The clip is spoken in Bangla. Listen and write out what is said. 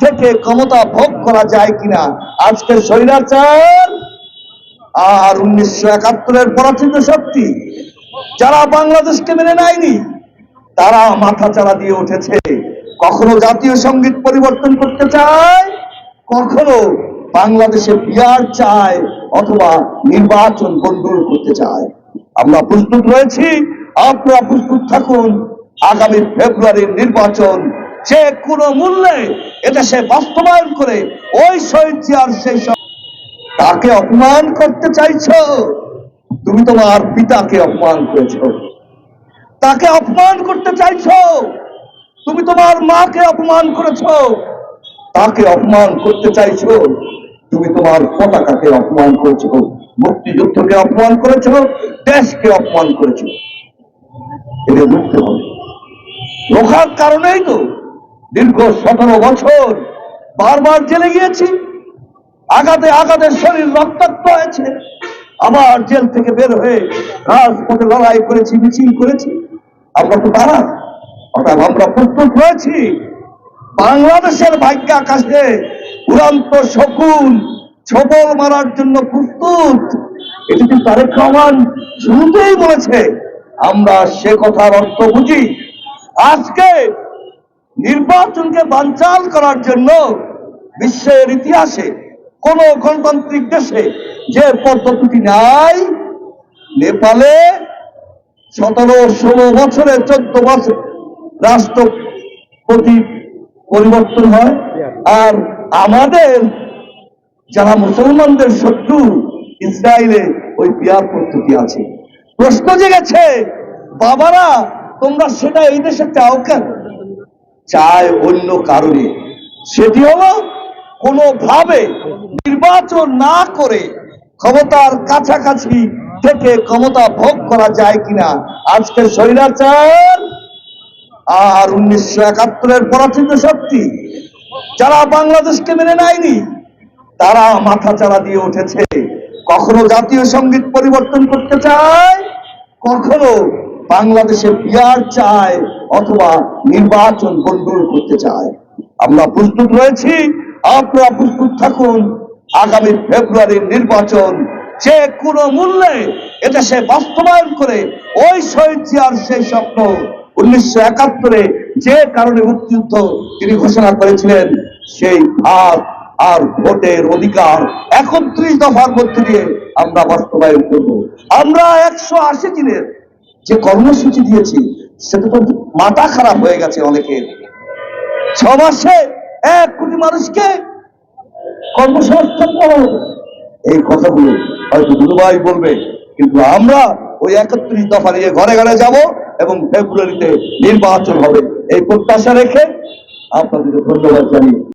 থেকে ক্ষমতা ভোগ করা যায় কিনা? আজকের স্বৈরাচার আর উনিশশো একাত্তরের পরাচিত শক্তি, যারা বাংলাদেশকে মেনে নেয়নি, তারা মাথা চারা দিয়ে উঠেছে। কখনো জাতীয় সংগীত পরিবর্তন করতে চায়, কখনো বাংলাদেশে বিয়ার চায়, অথবা নির্বাচন বন্ধুর করতে চায়। আমরা প্রস্তুত রয়েছি। আপনারা প্রস্তুত থাকুন। আগামী ফেব্রুয়ারির নির্বাচন যে কোনো মূল্যে এটা সে বাস্তবায়ন করে ওই শহীদ জিয়ার সেই তাকে অপমান করতে চাইছ? তুমি তোমার পিতাকে অপমান করেছ। তাকে অপমান করতে চাইছো? তুমি তোমার মাকে অপমান করেছ? তাকে অপমান করতে চাইছো? তুমি তোমার পতাকাকে অপমান করেছ? মুক্তিযুদ্ধকে অপমান করেছ? দেশকে অপমান করেছ? এটা রুখতে হবে। রোখার কারণেই তো দীর্ঘ সতেরো বছর বারবার জেলে গিয়েছি। আঘাতে আঘাতে শরীর রক্তাক্ত হয়েছে। আবার জেল থেকে বের হয়ে রাজপথে লড়াই করেছি, মিছিল করেছি। আমরা তো তারা অর্থাৎ আমরা প্রস্তুত হয়েছি। বাংলাদেশের ভাগ্য আকাশে উড়ান্ত শকুন ছবল মারার জন্য প্রস্তুত। এটি কিন্তু তারেক রহমান শুরুতেই বলেছে, আমরা সে কথার অর্থ বুঝি। আজকে নির্বাচনকে বানচাল করার জন্য বিশ্বের ইতিহাসে কোন গণতান্ত্রিক দেশে যে পদ্ধতিটি নাই, নেপালে সতেরো ষোলো বছরে চোদ্দ বছর রাষ্ট্রপতি পরিবর্তন হয়। আর আমাদের যারা মুসলমানদের শত্রু, ইসরায়েলে ওই বিয়ার পদ্ধতি আছে। প্রশ্ন জেগেছে, বাবারা, তোমরা সেটা এই দেশে চাও কেন? চায় অন্য কারণে। সেটি হলো কোনোভাবে নির্বাচন না করে ক্ষমতার কাছাকাছি থেকে ক্ষমতা ভোগ করা যায় কিনা। আজকের স্বৈরাচার আর উনিশশো একাত্তরের পরাচিত শক্তি, যারা বাংলাদেশকে মেনে নেয়নি, তারা মাথা চারা দিয়ে উঠেছে। কখনো জাতীয় সংগীত পরিবর্তন করতে চায়, কখনো বাংলাদেশে বিয়ার চায় অথবা নির্বাচন বন্ধুর করতে চায়। আমরা প্রস্তুত রয়েছি। আপনারা প্রস্তুত থাকুন। আগামী ফেব্রুয়ারির নির্বাচন যে কোনো মূল্যে এটা সে বাস্তবায়ন করে ওই শহীদ জিয়ার সেই স্বপ্ন উনিশশো একাত্তরে যে কারণে মুক্তিযুদ্ধ তিনি ঘোষণা করেছিলেন, সেই ভাব আর ভোটের অধিকার একত্রিশ দফার মধ্যে দিয়ে আমরা বাস্তবায়ন করব। আমরা একশো আশি দিনের যে কর্মসূচি দিয়েছি সেটা তো মাথা খারাপ হয়ে গেছে অনেকের। মাসে এক কোটি মানুষকে কর্মসংস্থান করো এই কথাগুলো হয়তো দুবাই বলবে, কিন্তু আমরা ওই একত্রিশ দফা নিয়ে ঘরে ঘরে যাব এবং ফেব্রুয়ারিতে নির্বাচন হবে। এই প্রত্যাশা রেখে আপনাদেরকে ধন্যবাদ জানিয়ে